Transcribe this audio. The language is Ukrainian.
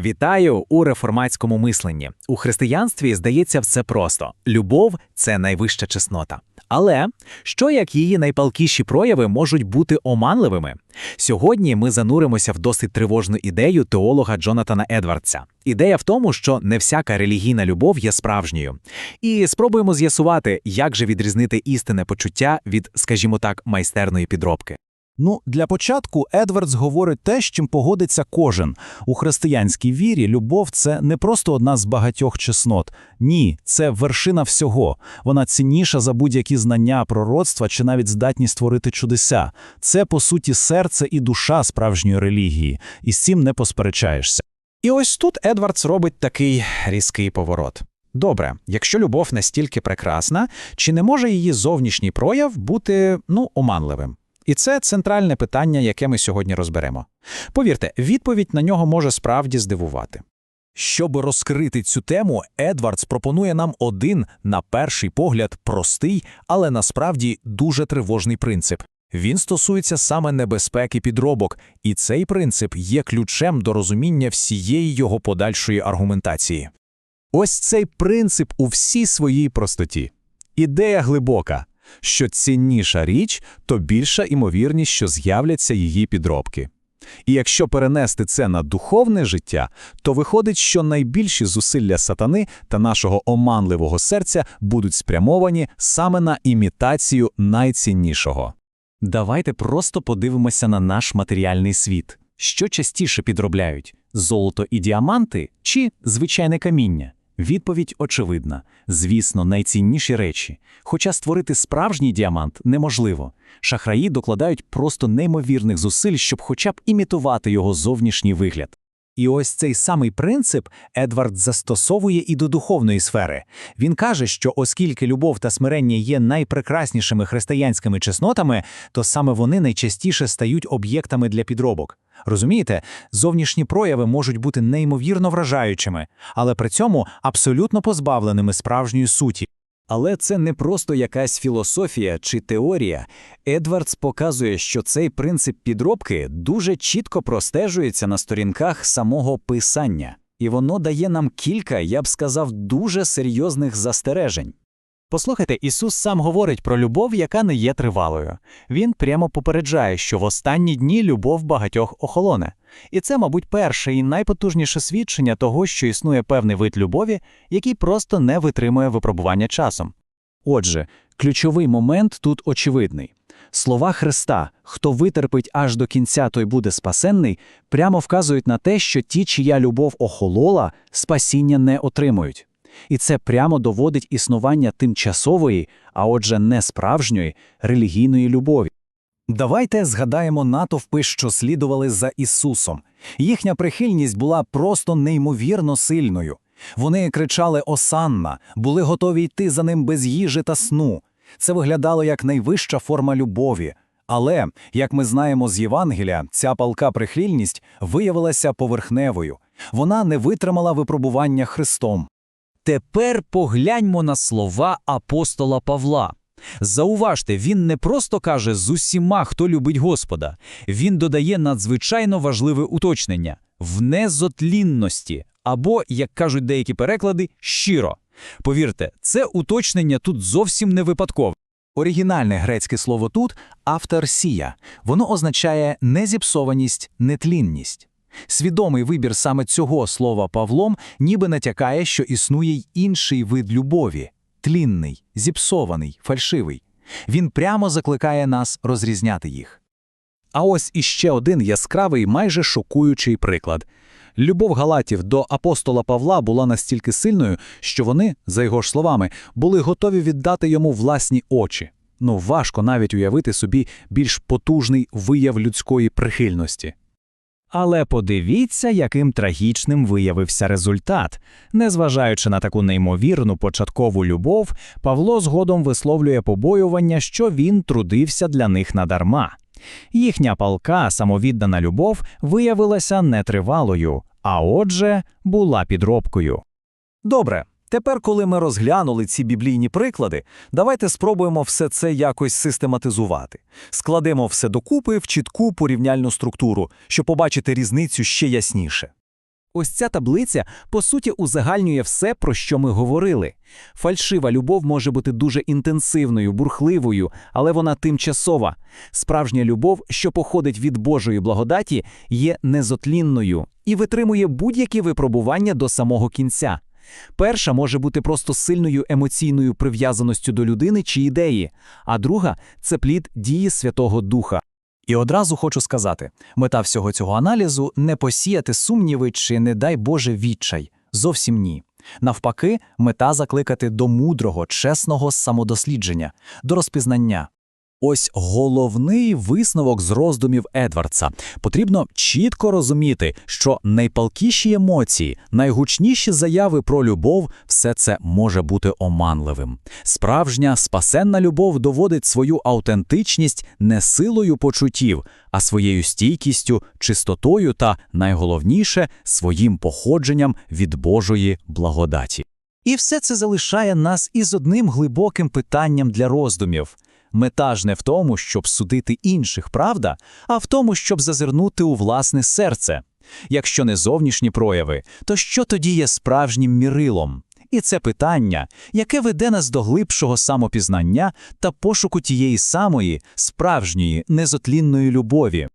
Вітаю у реформатському мисленні. У християнстві здається все просто: любов це найвища чеснота. Але що як її найпалкіші прояви можуть бути оманливими? Сьогодні ми зануримося в досить тривожну ідею теолога Джонатана Едвардса. Ідея в тому, що не всяка релігійна любов є справжньою. І спробуємо з'ясувати, як же відрізнити істинне почуття від, скажімо так, майстерної підробки. Ну, для початку Едвардс говорить те, з чим погодиться кожен. У християнській вірі любов це не просто одна з багатьох чеснот. Ні, це вершина всього. Вона цінніша за будь-які знання, пророцтва чи навіть здатність створити чудеса. Це, по суті, серце і душа справжньої релігії, і з цим не посперечаєшся. І ось тут Едвардс робить такий різкий поворот. Добре, якщо любов настільки прекрасна, чи не може її зовнішній прояв бути ну оманливим? І це центральне питання, яке ми сьогодні розберемо. Повірте, відповідь на нього може справді здивувати. Щоб розкрити цю тему, Едвардс пропонує нам один, на перший погляд, простий, але насправді дуже тривожний принцип. Він стосується саме небезпеки підробок, і цей принцип є ключем до розуміння всієї його подальшої аргументації. Ось цей принцип у всій своїй простоті. Ідея глибока. Що цінніша річ, то більша імовірність, що з'являться її підробки. І якщо перенести це на духовне життя, то виходить, що найбільші зусилля сатани та нашого оманливого серця будуть спрямовані саме на імітацію найціннішого. Давайте просто подивимося на наш матеріальний світ. Що частіше підробляють золото і діаманти чи звичайне каміння? Відповідь очевидна. Звісно, найцінніші речі. Хоча створити справжній діамант неможливо. Шахраї докладають просто неймовірних зусиль, щоб хоча б імітувати його зовнішній вигляд. І ось цей самий принцип Едвард застосовує і до духовної сфери. Він каже, що оскільки любов та смирення є найпрекраснішими християнськими чеснотами, то саме вони найчастіше стають об'єктами для підробок. Розумієте, зовнішні прояви можуть бути неймовірно вражаючими, але при цьому абсолютно позбавленими справжньої суті. Але це не просто якась філософія чи теорія. Едвардс показує, що цей принцип підробки дуже чітко простежується на сторінках самого писання, і воно дає нам кілька, я б сказав, дуже серйозних застережень. Послухайте, Ісус сам говорить про любов, яка не є тривалою. Він прямо попереджає, що в останні дні любов багатьох охолоне. І це, мабуть, перше і найпотужніше свідчення того, що існує певний вид любові, який просто не витримує випробування часом. Отже, ключовий момент тут очевидний. Слова Христа, хто витерпить аж до кінця, той буде спасенний, прямо вказують на те, що ті, чия любов охолола, спасіння не отримують. І це прямо доводить існування тимчасової, а отже, не справжньої релігійної любові. Давайте згадаємо натовпи, що слідували за Ісусом. Їхня прихильність була просто неймовірно сильною. Вони кричали Осанна, були готові йти за ним без їжі та сну. Це виглядало як найвища форма любові. Але, як ми знаємо з Євангелія, ця палка прихильність виявилася поверхневою. Вона не витримала випробування Христом. Тепер погляньмо на слова апостола Павла. Зауважте, він не просто каже з усіма, хто любить Господа, він додає надзвичайно важливе уточнення в незотлінності або, як кажуть деякі переклади, щиро. Повірте, це уточнення тут зовсім не випадкове. Оригінальне грецьке слово тут авторсія. Воно означає незіпсованість, нетлінність. Свідомий вибір саме цього слова Павлом ніби натякає, що існує й інший вид любові тлінний, зіпсований, фальшивий. Він прямо закликає нас розрізняти їх. А ось іще один яскравий, майже шокуючий приклад. Любов галатів до апостола Павла була настільки сильною, що вони, за його ж словами, були готові віддати йому власні очі. Ну важко навіть уявити собі більш потужний вияв людської прихильності. Але подивіться, яким трагічним виявився результат. Незважаючи на таку неймовірну початкову любов, Павло згодом висловлює побоювання, що він трудився для них надарма. Їхня палка, самовіддана любов, виявилася нетривалою, а отже, була підробкою. Добре, тепер, коли ми розглянули ці біблійні приклади, давайте спробуємо все це якось систематизувати. Складемо все докупи в чітку порівняльну структуру, щоб побачити різницю ще ясніше. Ось ця таблиця, по суті, узагальнює все, про що ми говорили. Фальшива любов може бути дуже інтенсивною, бурхливою, але вона тимчасова. Справжня любов, що походить від Божої благодаті, є незотлінною і витримує будь-які випробування до самого кінця. Перша може бути просто сильною емоційною прив'язаністю до людини чи ідеї, а друга це плід дії Святого Духа. І одразу хочу сказати: мета всього цього аналізу не посіяти сумніви чи, не дай Боже, відчай. Зовсім ні. Навпаки, мета закликати до мудрого, чесного самодослідження, до розпізнання. Ось головний висновок з роздумів Едвардса. Потрібно чітко розуміти, що найпалкіші емоції, найгучніші заяви про любов все це може бути оманливим. Справжня спасенна любов доводить свою аутентичність не силою почуттів, а своєю стійкістю, чистотою та, найголовніше, своїм походженням від Божої благодаті. І все це залишає нас із одним глибоким питанням для роздумів. Мета ж не в тому, щоб судити інших, правда, а в тому, щоб зазирнути у власне серце. Якщо не зовнішні прояви, то що тоді є справжнім мірилом? І це питання, яке веде нас до глибшого самопізнання та пошуку тієї самої справжньої незотлінної любові.